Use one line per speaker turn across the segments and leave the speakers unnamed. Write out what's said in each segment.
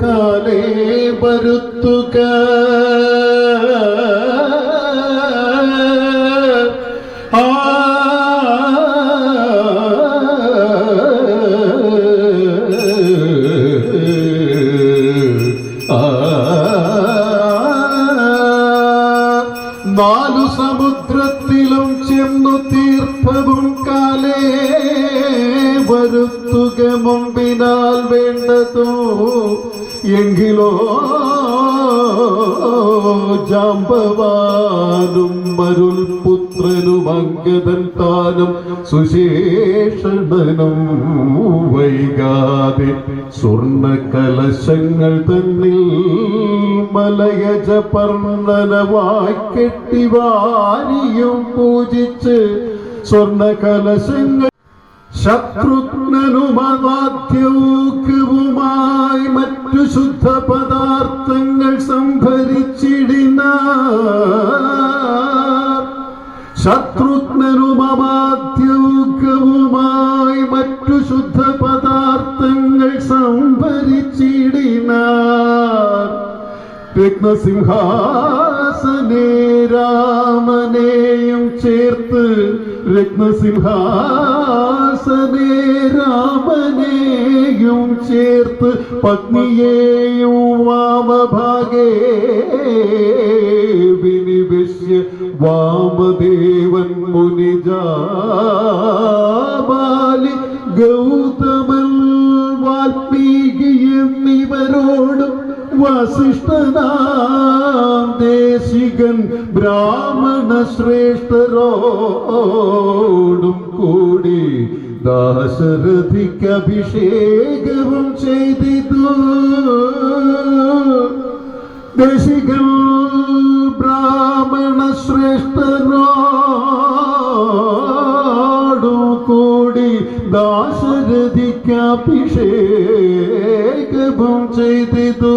ಕಾಲೇ ಬರುತ್ತುಗ എങ്കിലോ ജാമ്പവാനും മരുൾ പുത്രനും അങ്കദൻ താനും സുശേഷണനും വൈകാതെ സ്വർണ കലശങ്ങൾ തന്നിൽ മലയജ പർണനവായി കെട്ടി വാരിയും പൂജിച്ച് സ്വർണ കലശങ്ങൾ ശത്രുഘ്നനുമവാദ്യവുമായി മറ്റു ശുദ്ധ പദാർത്ഥങ്ങൾ സംഭരിച്ചിടിന ശത്രുഘ്നനുമവാദ്യവുമായി മറ്റു ശുദ്ധ പദാർത്ഥങ്ങൾ സംഭരിച്ചിടിന രത്നസിംഹാസനേ രാമനെയും ചേർത്ത് രത്നസിംഹാസനേ രാമനെയും ചേർത്ത് പത്നിയേയും വാമഭാഗേ വിനിവശ്യ വാമദേവൻ മുനിജാലി ഗൗതമൻ വാൽമീകി എന്നിവരോടും വസിഷ്ഠനാം ദേശികൻ ബ്രാഹ്മണ ശ്രേഷ്ഠരോടും കൂടി ദാശരഥിക്ക് അഭിഷേകവും ചെയ്തിതു. ദശികൾ ബ്രാഹ്മണ ശ്രേഷ്ഠനോടും കൂടി ദാശരഥിക്ക് അഭിഷേകവും ചെയ്തിതു.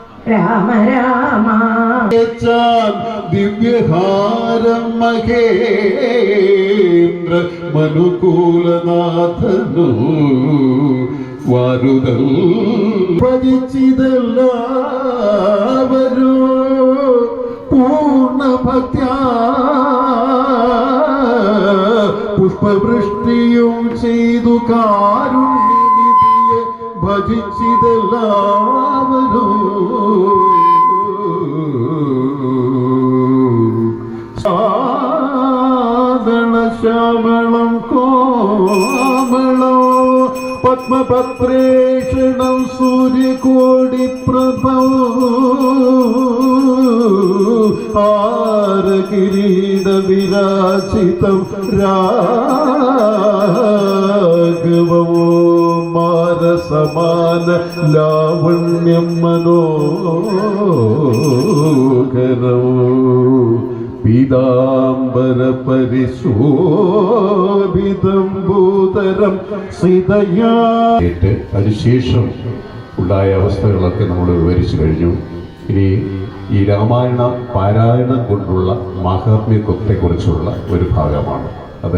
രാമ രാമ.
ദിവ്യഹാരം മഹേന്ദ്ര മനുകൂലനാഥനു വാരുതൽ. പരിചിതല്ല പൂർണ പുഷ്പവൃഷ്ടിയും ചെയ്തു കാരുണ്യനിധിയെ ഭജിച്ചിതെല്ലാവരും സാധന ശ്യാമളം കോമളോ പത്മപത്രേഷണം സൂര്യകോടി പ്രഭോ ആരകിരീട വിരാജിതം രാ ലാവണ്യം മനോഹരോ പീതാംബര പരിശോഭിതം ഭൂതരം
അതിനുശേഷം ഉണ്ടായ അവസ്ഥകളൊക്കെ നമ്മൾ വിവരിച്ചു കഴിഞ്ഞു. ഇനി ഈ രാമായണ പാരായണം കൊണ്ടുള്ള മാഹാത്മ്യത്വത്തെക്കുറിച്ചുള്ള ഒരു ഭാഗമാണ്. അത്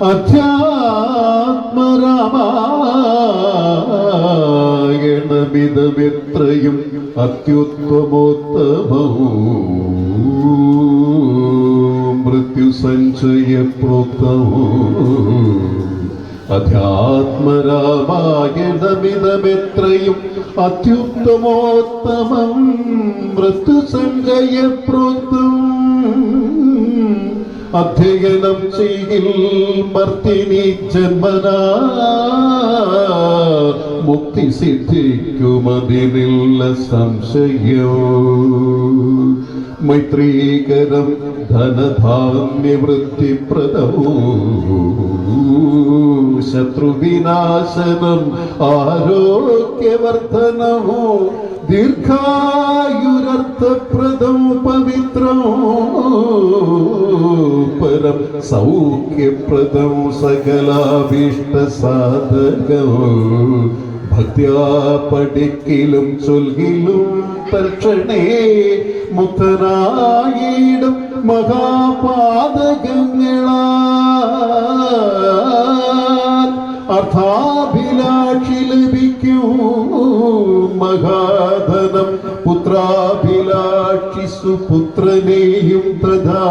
അധ്യാത്മരാമായണമിതമെത്രയും അത്യുത്തമോത്തമവും മൃത്യുസഞ്ചയ പ്രോക്തവും അധ്യാത്മരാമായണമിതമെത്രയും അത്യുത്തമോത്തമം മൃത്യുസഞ്ചയ പ്രോക്തം അധ്യയനം ചെയ്യിൽ മർത്തിനി ജന്മന. മുക്തി സിദ്ധിക്കുമതിനില്ല സംശയോ. മൈത്രീകരം ധനധാന്യവൃത്തിപ്രദവും. ശത്രുവിനാശനം ആരോഗ്യവർദ്ധനവോ ദീർഘായുരർത്ഥപ്രദം പവിത്രം. പരം സൗഖ്യപ്രദം സകലാഭീഷ്ട സാധകം. ഭക്ത്യാ പഠിക്കിലും ചൊൽകിലും തൽക്ഷണേ മുക്തനായിടും മഹാപാതകങ്ങളാൽ സുപുത്രനെയും തഥാ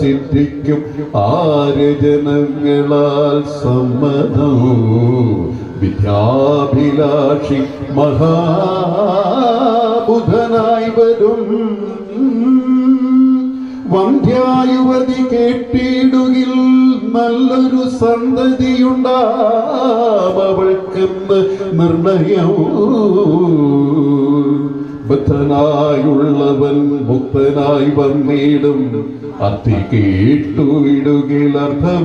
സിദ്ധിക്കും ആര്യജനങ്ങളാൽ സമ്മതം. വിദ്യാഭിലാഷി മഹാബുധനായി വരും. വന്ധ്യായുവതി കേട്ടിടുകിൽ നല്ലൊരു സന്തതിയുണ്ടാവൾക്കെന്ന് നിർണയം. ബദ്ധനായുള്ളവൻ മുക്തനായി വന്നിടും. അതി കേട്ടുവിടുകിൽ അർത്ഥവാനായി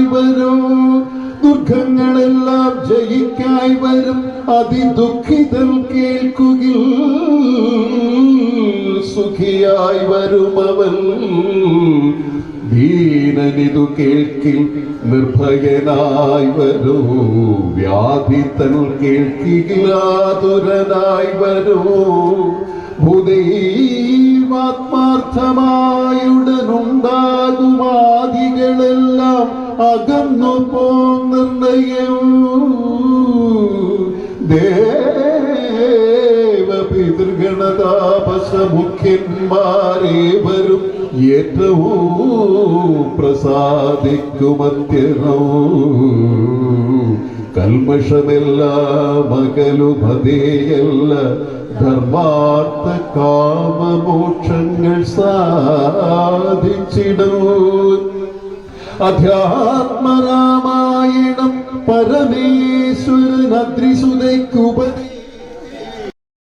വരും. ദുഃഖങ്ങളെല്ലാം ജയിക്കായി വരും. അതിദുഃഖിതൽ കേൾക്കുകിൽ സുഖിയായി വരുമവൻ. ദീനനിതു കേൾക്കിൽ നിർഭയനായി വരൂ. വ്യാധി തൻ കേൾക്കിലാതുരനായി വരൂ. ഭൂദൈവാത്മാർത്ഥമായുടനുണ്ടാകുമാദികളെല്ലാം അകന്നു പോ നിർണയം. ദേവപിതൃഗണതാപസമുഖ്യന്മാരെ വരും ഏറ്റവും പ്രസാദിക്കുമത്യനവും കൽമഷമെല്ലാം അകലുമതേയല്ല ധർമാർത്ഥ കാമമോക്ഷങ്ങൾ സാധിച്ചിടൂ. അധ്യാത്മരാമായണം പരമേശ്വരൻ അദ്രിസുതയ്ക്കുപരി